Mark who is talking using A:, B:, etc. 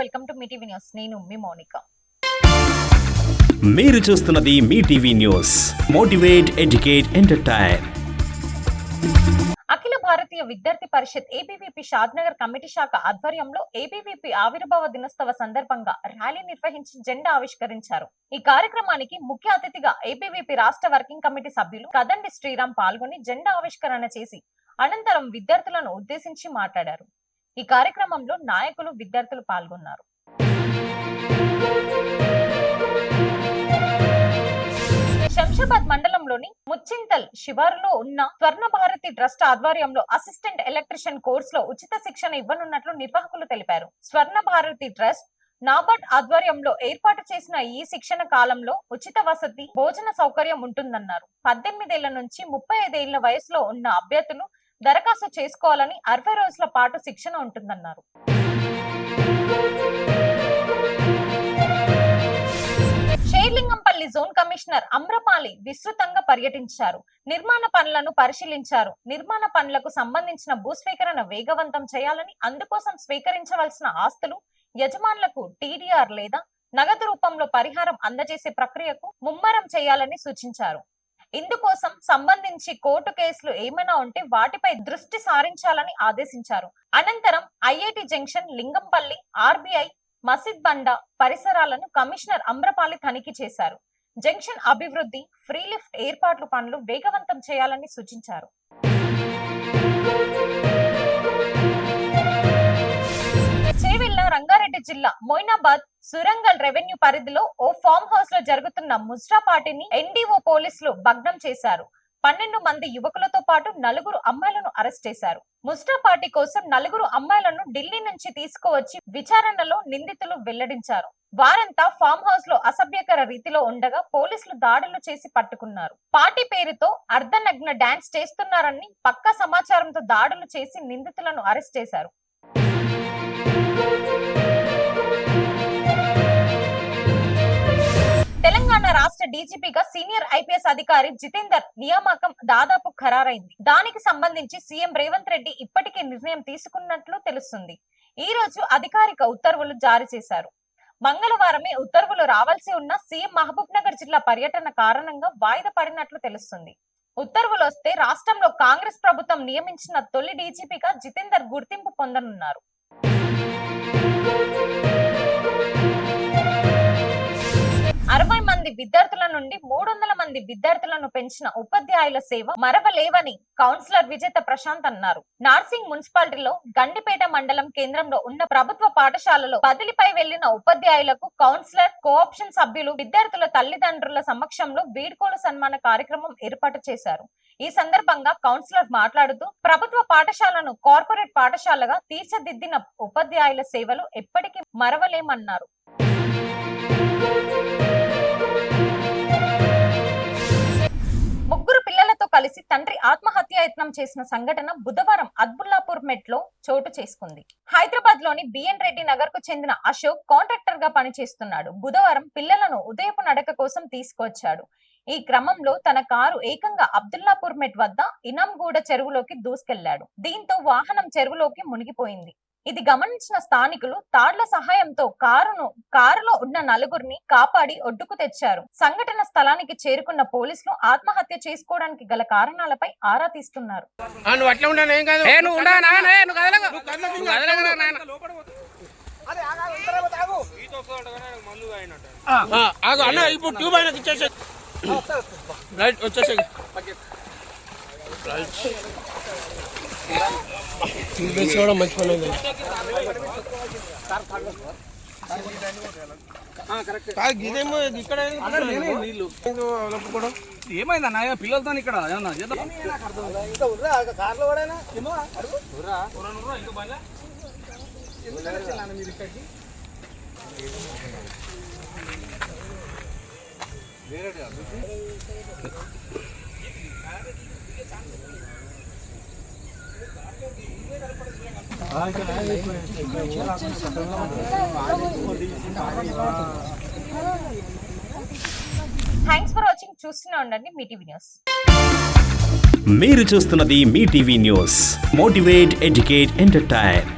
A: Welcome to Mee TV news. నేను మీ మౌనిక.
B: మీరు చూస్తున్నది Mee TV news. Motivate educate entertain.
A: Akhila Bharatiya Vidyarthi Parishad ABVP Shadnagar committee శాఖ ఆధ్వర్యంలో ఏబీవీపీ ఆవిర్భావ దినోత్సవ సందర్భంగా ర్యాలీ నిర్వహించి జెండా ఆవిష్కరించారు. ఈ కార్యక్రమానికి ముఖ్య అతిథిగా ఏబీవీపీ రాష్ట్ర వర్కింగ్ కమిటీ సభ్యులు కదండి శ్రీరామ్ పాల్గొని జెండా ఆవిష్కరణ చేసి అనంతరం విద్యార్థులను ఉద్దేశించి మాట్లాడారు. ఈ కార్యక్రమంలో నాయకులు విద్యార్థులు పాల్గొన్నారు. శంషాబాద్ మండలంలోని ముచ్చింతల్ శివారులో ఉన్న స్వర్ణ భారతి ట్రస్ట్ ఆధ్వర్యంలో అసిస్టెంట్ ఎలక్ట్రిషియన్ కోర్సులో ఉచిత శిక్షణ ఇవ్వనున్నట్లు నిర్వాహకులు తెలిపారు. స్వర్ణ భారతి ట్రస్ట్ నాబార్డ్ ఆధ్వర్యంలో ఏర్పాటు చేసిన ఈ శిక్షణ కాలంలో ఉచిత వసతి భోజన సౌకర్యం ఉంటుందన్నారు. పద్దెనిమిదేళ్ళ నుంచి ముప్పై ఐదేళ్ళ వయసులో ఉన్న అభ్యర్థులు దరఖాస్తు చేసుకోవాలని అరవై రోజుల పాటు శిక్షణ ఉంటుందన్నారు. షేర్లింగంపల్లి జోన్ కమిషనర్ అమ్రపాలి విస్తృతంగా పర్యటించారు. నిర్మాణ పనులను పరిశీలించారు. నిర్మాణ పనులకు సంబంధించిన భూస్వీకరణ వేగవంతం చేయాలని అందుకోసం స్వీకరించవలసిన ఆస్తులు యజమానులకు టీడీఆర్ లేదా నగదు రూపంలో పరిహారం అందజేసే ప్రక్రియకు ముమ్మరం చేయాలని సూచించారు. ఇందుకోసం సంబంధించి కోర్టు కేసులు ఏమైనా ఉంటే వాటిపై దృష్టి సారించాలని ఆదేశించారు. అనంతరం ఐఐటి జంక్షన్ లింగంపల్లి ఆర్బీఐ మసీద్ బండ పరిసరాలను కమిషనర్ అమ్రపాలి తనిఖీ చేశారు. జంక్షన్ అభివృద్ధి ఫ్రీ లిఫ్ట్ ఏర్పాట్లు పనులు వేగవంతం చేయాలని సూచించారు. చేవెళ్ళ రంగారెడ్డి జిల్లా మొయినాబాద్ సురంగల్ రెవెన్యూ పరిధిలో ఓ ఫామ్ హౌస్లో జరుగుతున్న ముజ్రా పార్టీని ఎన్డీఓ పోలీసులు భగ్నం చేశారు. పన్నెండు మంది యువకులతో పాటు నలుగురు అమ్మాయిలను అరెస్ట్ చేశారు. ముస్టా పార్టీ కోసం నలుగురు అమ్మాయిలను ఢిల్లీ నుంచి తీసుకువచ్చి విచారణలో నిందితులు వెల్లడించారు. వారంతా ఫామ్ హౌస్లో అసభ్యకర రీతిలో ఉండగా పోలీసులు దాడులు చేసి పట్టుకున్నారు. పార్టీ పేరుతో అర్ధనగ్న డాన్స్ చేస్తున్నారని పక్కా సమాచారంతో దాడులు చేసి నిందితులను అరెస్ట్ చేశారు. తెలంగాణ రాష్ట్ర డీజీపీగా సీనియర్ ఐపీఎస్ అధికారి జితేందర్ నియామకం దాదాపు ఖరారైంది. దానికి సంబంధించి సీఎం రేవంత్ రెడ్డి ఇప్పటికే నిర్ణయం తీసుకున్నట్లు తెలుస్తుంది. ఈ రోజు అధికారిక ఉత్తర్వులు జారీ చేశారు. మంగళవారమే ఉత్తర్వులు రావాల్సి ఉన్న సీఎం మహబూబ్ నగర్ జిల్లా పర్యటన కారణంగా వాయిదా పడినట్లు తెలుస్తుంది. ఉత్తర్వులు వస్తే రాష్ట్రంలో కాంగ్రెస్ ప్రభుత్వం నియమించిన తొలి డీజీపీగా జితేందర్ గుర్తింపు పొందనున్నారు. అరవై మంది విద్యార్థుల నుండి మూడు వందల మంది విద్యార్థులను పెంచిన ఉపాధ్యాయుల సేవ మరవలేవని కౌన్సిలర్ విజేత ప్రశాంత్ అన్నారు. నార్సింగ్ మున్సిపాలిటీలో గండిపేట మండలం కేంద్రంలో ఉన్న ప్రభుత్వ పాఠశాలలో బదిలీపై వెళ్ళిన ఉపాధ్యాయులకు కౌన్సిలర్ కోఆప్షన్ సభ్యులు విద్యార్థుల తల్లిదండ్రుల సమక్షంలో వీడ్కోలు సన్మాన కార్యక్రమం ఏర్పాటు చేశారు. ఈ సందర్భంగా కౌన్సిలర్ మాట్లాడుతూ ప్రభుత్వ పాఠశాలను కార్పొరేట్ పాఠశాలగా తీర్చిదిద్దిన ఉపాధ్యాయుల సేవలు ఎప్పటికీ మరవలేమన్నారు. కలిసి తండ్రి ఆత్మహత్యాయత్నం చేసిన సంఘటన బుధవారం అద్బుల్లాపూర్ మెట్లో చోటు చేసుకుంది. హైదరాబాద్లోని బిఎన్ రెడ్డి నగర్కు చెందిన అశోక్ కాంట్రాక్టర్గా పనిచేస్తున్నాడు. బుధవారం పిల్లలను ఉదయపు నడక కోసం తీసుకొచ్చాడు. ఈ క్రమంలో తన కారు ఏకంగా అబ్దుల్లాపూర్ మెట్ వద్ద ఇనంగూడ చెరువులోకి దూసుకెళ్ళాడు. దీంతో వాహనం చెరువులోకి మునిగిపోయింది. ఇది గమనించిన స్థానికులు తాళ్ళ సహాయంతో కారును కారులో ఉన్న నలుగురిని కాపాడి ఒడ్డుకు తెచ్చారు. సంఘటన స్థలానికి చేరుకున్న పోలీసులు ఆత్మహత్య చేసుకోవడానికి గల కారణాలపై ఆరా తీస్తున్నారు.
C: ఇప్పుడు ట్యూబ్ అయినా మంచి పని ఉంది ఇదేమో ఇక్కడ నీళ్ళు కూడా
D: పిల్లలతో ఇక్కడ ఏమన్నా చేద్దాం
A: థ్యాంక్స్ ఫర్ వాచింగ్ చూస్తూనే ఉండండి మీ టీవీ న్యూస్.
B: మీరు చూస్తున్నది Mee TV news. Motivate educate entertain